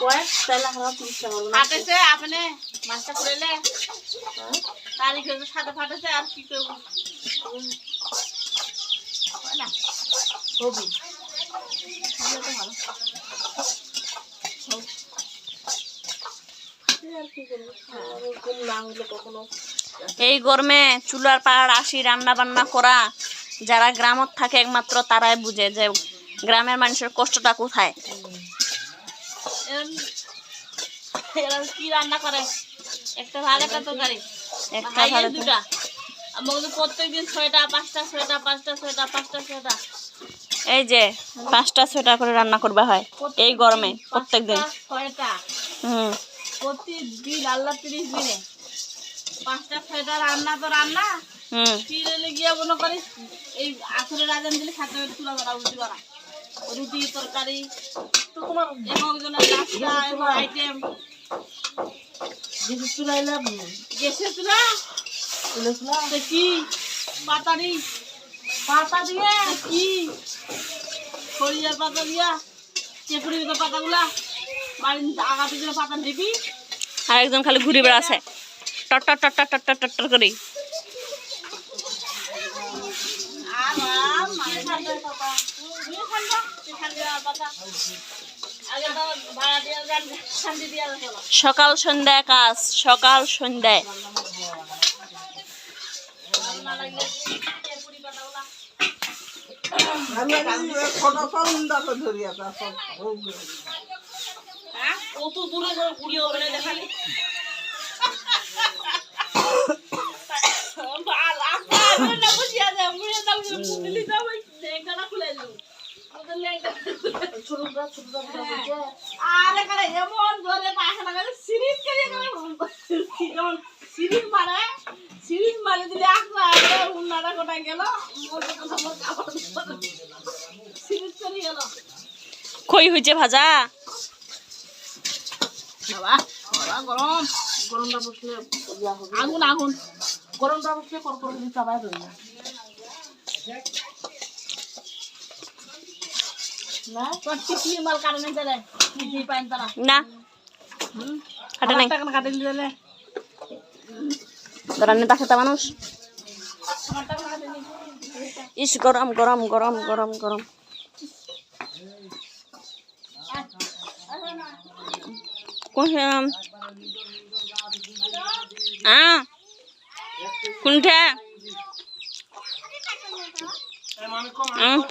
কয়েক তাহলে আমরা তিরিশ টাকা ফাটেছে আপনি মাছটা করেলে তারিখ সাথে ফাটেছে আর কি করব না হবি তো ভালো এই আর কি করব? এরকম না? হলে কখনো এই গরমে চুলার পাড় আসি রান্না বান্না করা যারা গ্রামত থাকে একমাত্র তারাই বুঝে যে গ্রামের মানুষের কষ্টটা কোথায়। কি রান্না করে? একটা ভাগ একটা তরকারি। একটা দুটা আমাকে প্রত্যেকদিন ছয়টা পাঁচটা ছয়টা পাঁচটা ছয়টা পাঁচটা ছয়টা। এই যে পাঁচটা ছয়টা করে রান্না করবে হয় এই গরমে প্রত্যেক দিন ছয়টা। হুম। প্রতিদিন আল্লাহ তিরিশ দিনে। পাঁচটা ছয়টা রান্না তো রান্না। হুম। ফিরে গিয়ে মনে করিস এই আসরের আজান দিলে খাতে তুলা ধরা উঠতে পারা রুটি তরকারি তো তোমার এবং একজনের নাস্তা এবং আইটেম যেহেতু চুলাইলে গ্যাসে তুলা চুলা? তো কি? পাতারি পাতা দিয়ে? কি? সরিয়ার পাতা দিয়া ভিতর পাতাগুলা বাড়ির আগা পিছনে পাতা দিবি আর একজন খালি ঘুরে বেড়াচ্ছে। টট টট টট টট টট টট করে আর মানে পাতা সকাল সন্ধ্যায় কাজ সকাল সন্ধ্যায় হ্যাঁ দেখালি আর কই হয়েছে ভাজা। বাবা বাবা, গরম। গরমটা বসলে আগুন আগুন। গরমটা বসলে কড়কড় করে চাবাই না। না? তোর তারা? নাই। কাটে দিলে রান্না তা খেতা মানুষ ইস গরম গরম গরম গরম গরম। কোন আ কোনটা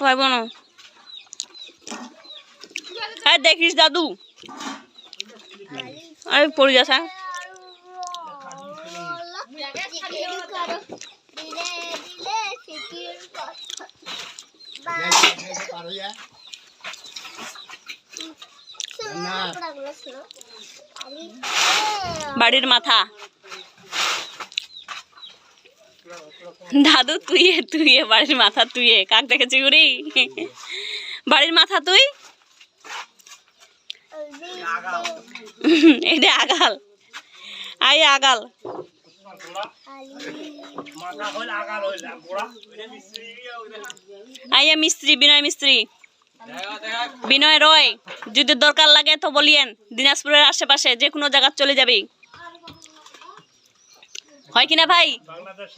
পাইব না। এই দেখিস দাদু আরে, পড়ে যাস হ্যাঁ? বাড়ির মাথা দাদু, তুই তুই বাড়ির মাথা, তুই। কাক দেখেছি উড়ি বাড়ির মাথা তুই এটা আগাল। আই আগাল। আইয়া মিস্ত্রি বিনয় মিস্ত্রি। বিনয় রয় যদি দরকার লাগে তো বলিয়েন দিনাজপুরের আশেপাশে যে কোনো জায়গা চলে যাবি। হয় কিনা ভাই? বাংলাদেশ